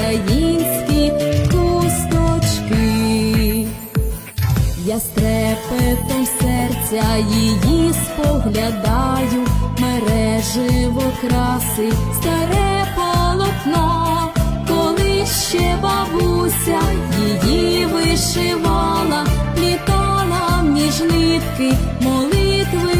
українські кусточки. Я з серця її споглядаю, мереживо краси, старе полотно, коли ще бабуся її вишивала, плітала між нитки, молитви